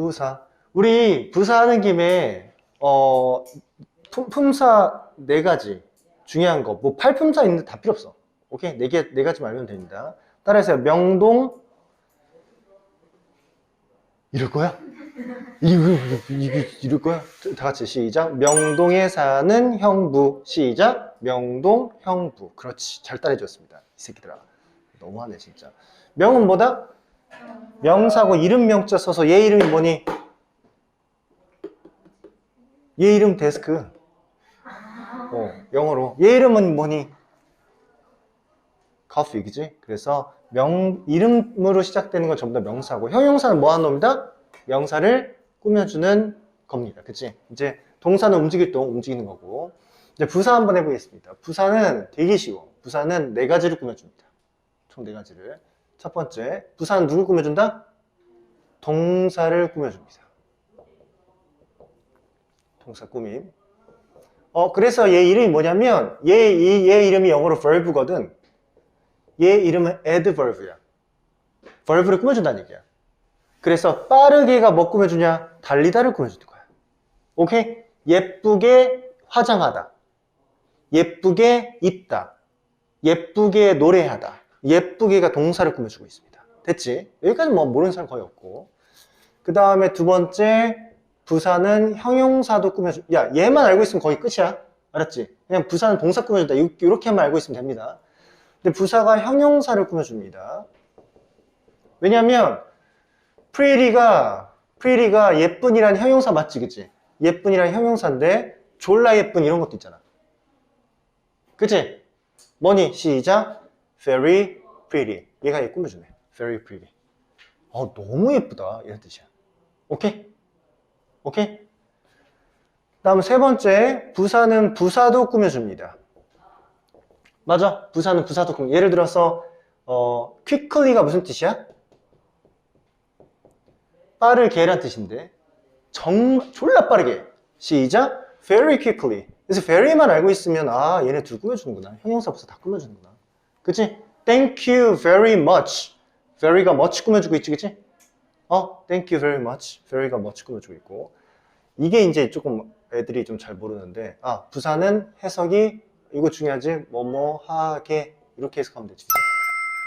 부사. 우리 부사 하는 김에 어 품, 품사 네 가지 중요한 거. 뭐 팔품사 있는데 다 필요 없어. 오케이 네 개 네 가지만 알면 됩니다. 따라해서 명동 이럴 거야? 이거 이거 이럴 거야? 다 같이 시작. 명동에 사는 형부 시작. 명동 형부. 그렇지 잘 따라해줬습니다. 이 새끼들아 너무하네 진짜. 명은 뭐다? 명사고 이름 명자 써서 얘 이름이 뭐니? 얘 이름 데스크. 어, 영어로. 얘 이름은 뭐니? 커피, 그지? 그래서 명, 이름으로 시작되는 건 전부 다 명사고, 형용사는 뭐 하는 놈이다? 명사를 꾸며주는 겁니다. 그치? 이제 동사는 움직일 동 움직이는 거고. 이제 부사 한번 해보겠습니다. 부사는 되게 쉬워. 부사는 네 가지를 꾸며줍니다. 총 네 가지를. 첫 번째, 부사는 누굴 꾸며준다? 동사를 꾸며줍니다. 동사 꾸밈. 어, 그래서 얘 이름이 뭐냐면, 얘, 이, 얘 이름이 영어로 verb거든. 얘 이름은 adverb야. verb를 꾸며준다는 얘기야. 그래서 빠르게가 뭐 꾸며주냐? 달리다를 꾸며주는 거야. 오케이? 예쁘게 화장하다. 예쁘게 입다. 예쁘게 노래하다. 예쁘게가 동사를 꾸며주고 있습니다. 됐지? 여기까지 뭐 모르는 사람 거의 없고. 그 다음에 두 번째, 부사는 형용사도 꾸며주, 야, 얘만 알고 있으면 거의 끝이야. 알았지? 그냥 부사는 동사 꾸며준다. 이렇게만 알고 있으면 됩니다. 근데 부사가 형용사를 꾸며줍니다. 왜냐면, pretty가, pretty가 예쁜이란 형용사 맞지, 그치? 예쁜이란 형용사인데, 졸라 예쁜 이런 것도 있잖아. 그치? 뭐니? 시작. Very pretty. 얘가 얘 꾸며주네. very pretty. 어, 너무 예쁘다. 이런 뜻이야. 오케이? 오케이? 다음 세 번째, 부사는 부사도 꾸며줍니다. 맞아. 부사는 부사도 꾸며. 예를 들어서, 어, quickly가 무슨 뜻이야? 빠르게란 뜻인데, 정말, 졸라 빠르게. 시작. very quickly. 그래서 very만 알고 있으면, 아, 얘네 둘 꾸며주는구나. 형용사 부사 다 꾸며주는구나. 그치? Thank you very much. very가 much 꾸며주고 있지, 그치? 어, thank you very much. very가 much 꾸며주고 있고. 이게 이제 조금 애들이 좀 잘 모르는데, 아, 부사는 해석이, 이거 중요하지, 뭐뭐 하게, 이렇게 해석하면 되지.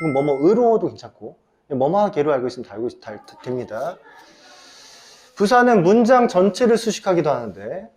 그럼 뭐뭐으로도 괜찮고, 뭐뭐 하게로 알고 있으면 다 알고 있, 다 됩니다. 부사는 문장 전체를 수식하기도 하는데,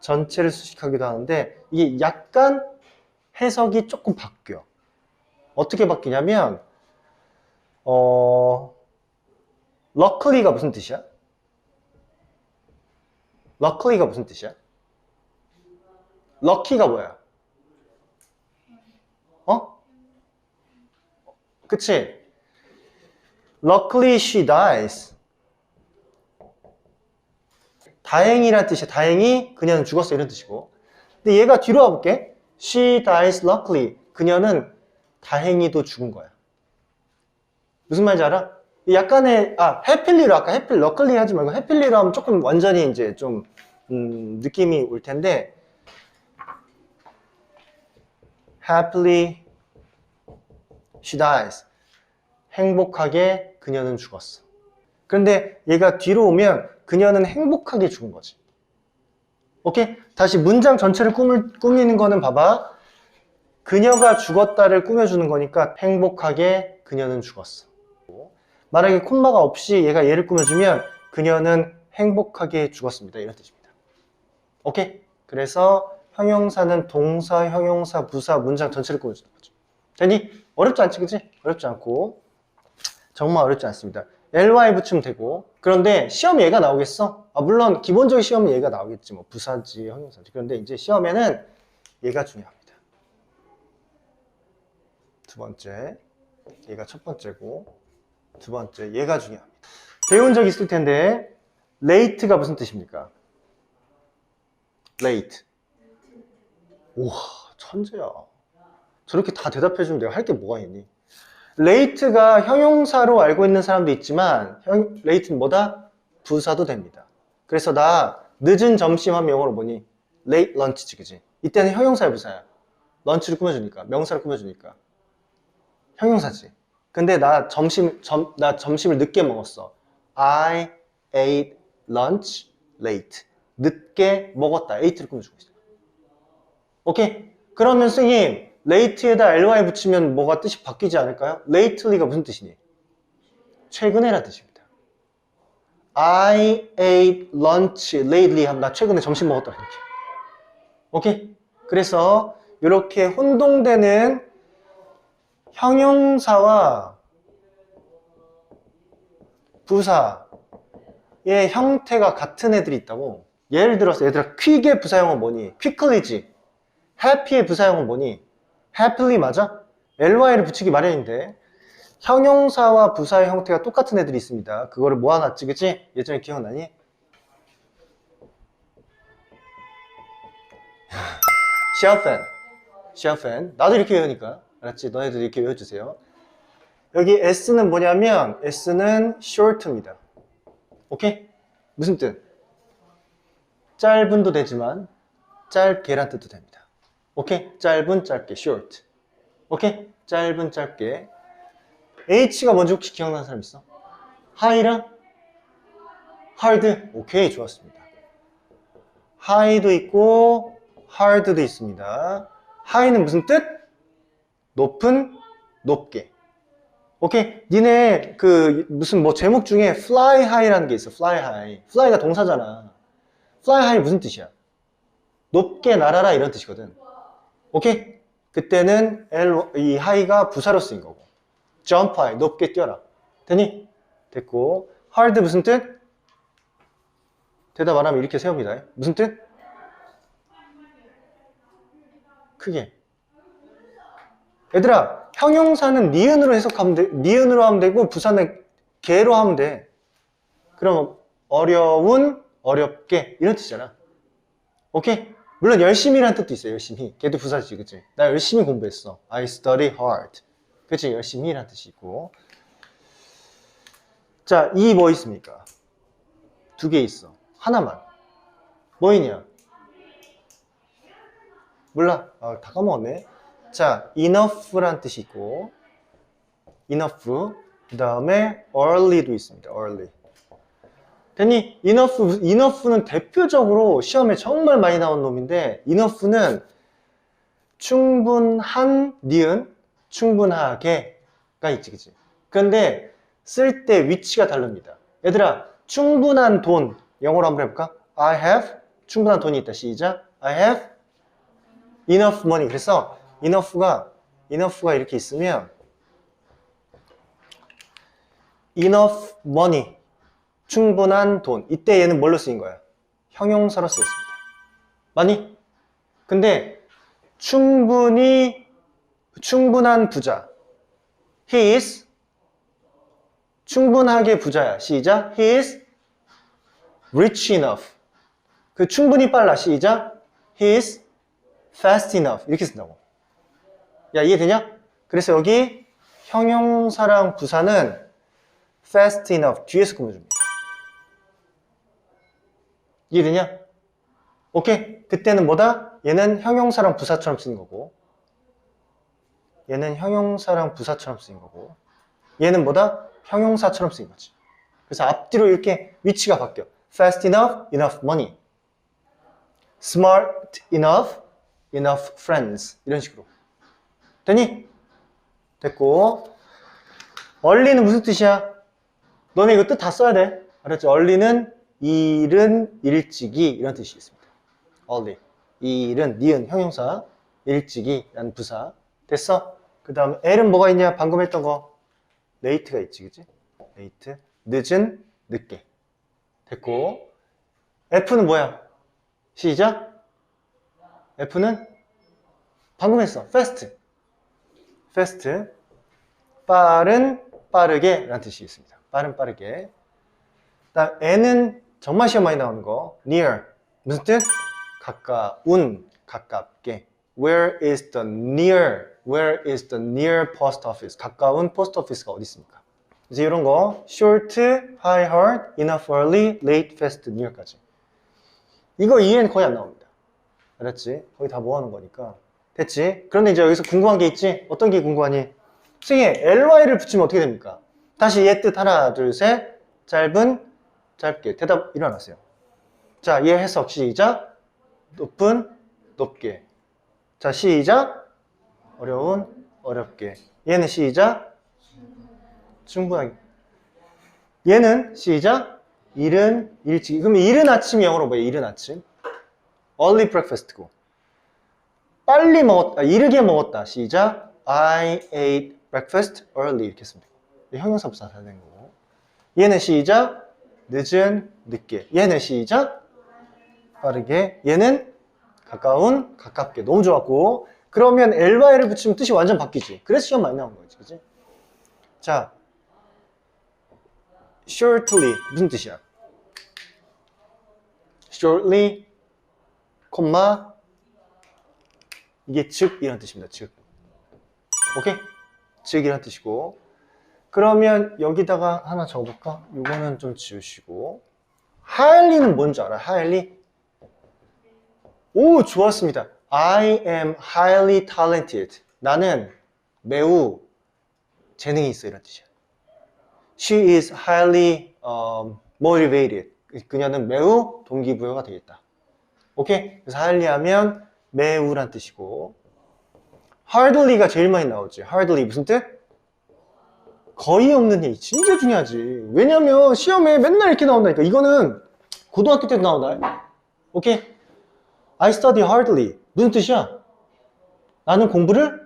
전체를 수식하기도 하는데, 이게 약간 해석이 조금 바뀌어. 어떻게 바뀌냐면, 어, luckilly가 무슨 뜻이야? luckily가 무슨 뜻이야? lucky가 뭐야? 어? 그치? luckily she dies. 다행이란 뜻이야. 다행히 그녀는 죽었어. 이런 뜻이고. 근데 얘가 뒤로 와볼게. She dies luckily. 그녀는 다행히도 죽은 거야. 무슨 말인지 알아? 약간의 아 해필리로 아까 해필 러클리 하지 말고 해필리로 하면 조금 완전히 이제 좀 음, 느낌이 올 텐데 happily she dies 행복하게 그녀는 죽었어 그런데 얘가 뒤로 오면 그녀는 행복하게 죽은 거지 오케이? 다시 문장 전체를 꾸밀, 꾸미는 거는 봐봐 그녀가 죽었다를 꾸며주는 거니까 행복하게 그녀는 죽었어 만약에 콤마가 없이 얘가 얘를 꾸며주면 그녀는 행복하게 죽었습니다. 이런 뜻입니다. 오케이? 그래서 형용사는 동사, 형용사, 부사, 문장 전체를 꾸며주는 거죠. 되니? 어렵지 않지, 그치? 어렵지 않고 정말 어렵지 않습니다. Ly 붙이면 되고 그런데 시험에 얘가 나오겠어? 아, 물론 기본적인 시험에 얘가 나오겠지. 뭐 부사지, 형용사지. 그런데 이제 시험에는 얘가 중요합니다. 두 번째, 얘가 첫 번째고 두 번째, 얘가 중요합니다. 배운 적 있을 텐데, late가 무슨 뜻입니까? late. 우와, 천재야. 저렇게 다 대답해주면 내가 할 게 뭐가 있니? Late가 형용사로 알고 있는 사람도 있지만, 형, late는 뭐다? 부사도 됩니다. 그래서 나 늦은 점심 하면 영어로 뭐니? late lunch지, 그지? 이때는 형용사야, 부사야? 런치를 꾸며주니까, 명사를 꾸며주니까. 형용사지. 근데 나 점심 점, 나 점심을 늦게 먹었어. I ate lunch late. 늦게 먹었다. ate를 꾸며주고 있어. 오케이? 그러면 선생님, late에다 ly 붙이면 뭐가 뜻이 바뀌지 않을까요? lately가 무슨 뜻이니? 최근에라 뜻입니다. I ate lunch lately 하면 나 최근에 점심 먹었다. 이렇게. 오케이? 그래서 이렇게 혼동되는 형용사와 부사의 형태가 같은 애들이 있다고. 예를 들어서 얘들아 퀵의 부사형은 뭐니? quickly지. happy의 부사형은 뭐니? Happily 맞아? ly를 붙이기 마련인데 형용사와 부사의 형태가 똑같은 애들이 있습니다. 그거를 모아놨지, 그치? 예전에 기억나니? 시아팬, 시아팬. 나도 이렇게 외우니까. 알았지? 너네도 이렇게 외워주세요. 여기 S는 뭐냐면 S는 short입니다. 오케이? 무슨 뜻? 짧은도 되지만 짧게란 뜻도 됩니다. 오케이? 짧은 짧게 short. 오케이? 짧은 짧게. H가 뭔지 혹시 기억나는 사람 있어? high랑 hard. 오케이, 좋았습니다. high도 있고 hard도 있습니다. high는 무슨 뜻? 높은, 높게. 오케이? 니네 그 무슨 뭐 제목 중에 fly high라는 게 있어. fly high. fly가 동사잖아. fly high 무슨 뜻이야? 높게 날아라 이런 뜻이거든. 오케이? 그때는 L, 이 high가 부사로 쓰인 거고. jump high, 높게 뛰어라. 되니? 됐고. hard 무슨 뜻? 대답 안 하면 이렇게 세웁니다. 무슨 뜻? 크게. 얘들아, 형용사는 니은으로 해석하면 돼. 니은으로 하면 되고, 부사는 개로 하면 돼. 그럼, 어려운, 어렵게, 이런 뜻이잖아. 오케이? 물론, 열심히라는 뜻도 있어요, 열심히. 걔도 부사지, 그치? 나 열심히 공부했어. I study hard. 그치? 열심히라는 뜻이 있고. 자, 이 뭐 있습니까? 두 개 있어. 하나만. 뭐 있냐? 몰라. 아, 다 까먹었네. 자, enough란 뜻이 있고, enough. 그 다음에 early도 있습니다. early. 됐니? enough, enough는 대표적으로 시험에 정말 많이 나온 놈인데, enough는 충분한 니은, 충분하게가 있지, 그치? 그런데 쓸 때 위치가 다릅니다. 얘들아, 충분한 돈, 영어로 한번 해볼까? I have, 충분한 돈이 있다. 시작. I have enough money. 그래서 enough가 enough가 이렇게 있으면 enough money 충분한 돈 이때 얘는 뭘로 쓰인 거야? 형용사로 쓰였습니다. 많이? 근데 충분히 충분한 부자 he is 충분하게 부자야. 시작. he is rich enough 그 충분히 빨라. 시작. he is fast enough 이렇게 쓴다고. 야 이해되냐? 그래서 여기 형용사랑 부사는 fast enough 뒤에서 꾸며줍니다. 이해되냐? 오케이? 그때는 뭐다? 얘는 형용사랑 부사처럼 쓰는 거고 얘는 형용사랑 부사처럼 쓰인 거고 얘는 뭐다? 형용사처럼 쓰인 거지. 그래서 앞뒤로 이렇게 위치가 바뀌어. fast enough, enough money. smart enough, enough friends. 이런 식으로. 되니? 됐고. early는 무슨 뜻이야? 너네 이거 뜻 다 써야 돼. 알았지? early는 일은 일찍이 이런 뜻이 있습니다. early. 일은 니은 형용사 일찍이라는 부사. 됐어? 그 다음 L은 뭐가 있냐? 방금 했던 거. late가 있지, 그치? late. 늦은, 늦게. 됐고. F는 뭐야? 시작. F는 방금 했어. fast. fast. 빠른, 빠르게 라는 뜻이 있습니다. 빠른, 빠르게. 다음 N은 정말 시험 많이 나오는 거. near. 무슨 뜻? 가까운, 가깝게. Where is the near? Where is the near post office? 가까운 post office가 어디 있습니까? 이제 이런 거 short, high, hard, enough, early, late, fast, near까지. 이거 이해는 거의 안 나옵니다. 알았지? 거의 다 모아놓은 거니까. 됐지? 그런데 이제 여기서 궁금한 게 있지? 어떤 게 궁금하니? 승에 ly를 붙이면 어떻게 됩니까? 다시 얘뜻 하나, 둘, 셋. 짧은, 짧게. 대답 일어났어요. 자, 얘 해석 시작. 높은, 높게. 자, 시작. 어려운, 어렵게. 얘는 시작. 충분하게. 얘는 시작. 이른, 일찍. 그러면 이른 아침이 영어로 뭐예요? 이른 아침. early breakfast고. 빨리 먹었다, 이르게 먹었다. 시작. I ate breakfast early. 이렇게 쓰면 돼요. 형용사부터 잘된 거고. 얘는 시작. 늦은, 늦게. 얘는 시작. 빠르게. 얘는 가까운, 가깝게. 너무 좋았고. 그러면 ly를 붙이면 뜻이 완전 바뀌지. 그래서 시험 많이 나온 거지. 그지? 자. shortly. 무슨 뜻이야? shortly, 콤마, 이게 즉 이런 뜻입니다. 즉. 오케이? 즉 이런 뜻이고. 그러면 여기다가 하나 적어볼까? 이거는 좀 지우시고. 하일리는 뭔지 알아요? 하일리? 오, 좋았습니다. I am highly talented. 나는 매우 재능이 있어 이런 뜻이야. She is highly um, motivated. 그녀는 매우 동기부여가 되겠다. 오케이? 그래서 highly 하면 매우란 뜻이고 hardly가 제일 많이 나오지. hardly 무슨 뜻? 거의 없는 얘기. 진짜 중요하지. 왜냐면 시험에 맨날 이렇게 나온다니까. 이거는 고등학교 때도 나온다. 오케이? I study hardly. 무슨 뜻이야? 나는 공부를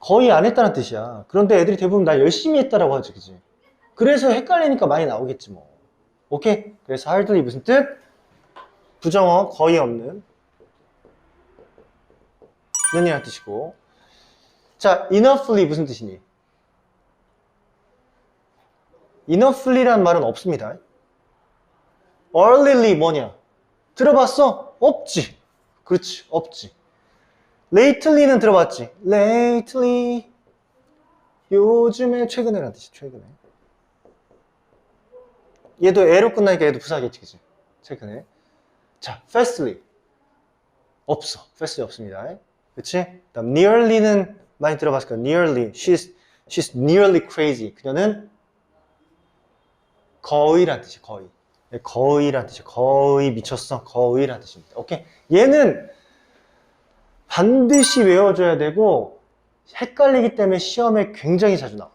거의 안 했다는 뜻이야. 그런데 애들이 대부분 나 열심히 했다라고 하지, 그지? 그래서 헷갈리니까 많이 나오겠지, 뭐. 오케이? 그래서 hardly 무슨 뜻? 부정어 거의 없는 는이란 뜻이고 자 enoughly 무슨 뜻이니? Enoughly란 말은 없습니다 earlyly 뭐냐? 들어봤어? 없지 그렇지 없지 lately는 들어봤지 lately 요즘에 최근에란 뜻이 최근에 얘도 애로 끝나니까 얘도 부사겠지 그지 최근에 자 fastly 없어 fastly 없습니다 그치? 다음 nearly는 많이 들어봤을 거야. nearly. She's, she's nearly crazy. 그녀는 거의란 뜻이 거의. 네, 거의란 뜻이 거의 미쳤어. 거의란 뜻입니다. 오케이? 얘는 반드시 외워줘야 되고 헷갈리기 때문에 시험에 굉장히 자주 나와.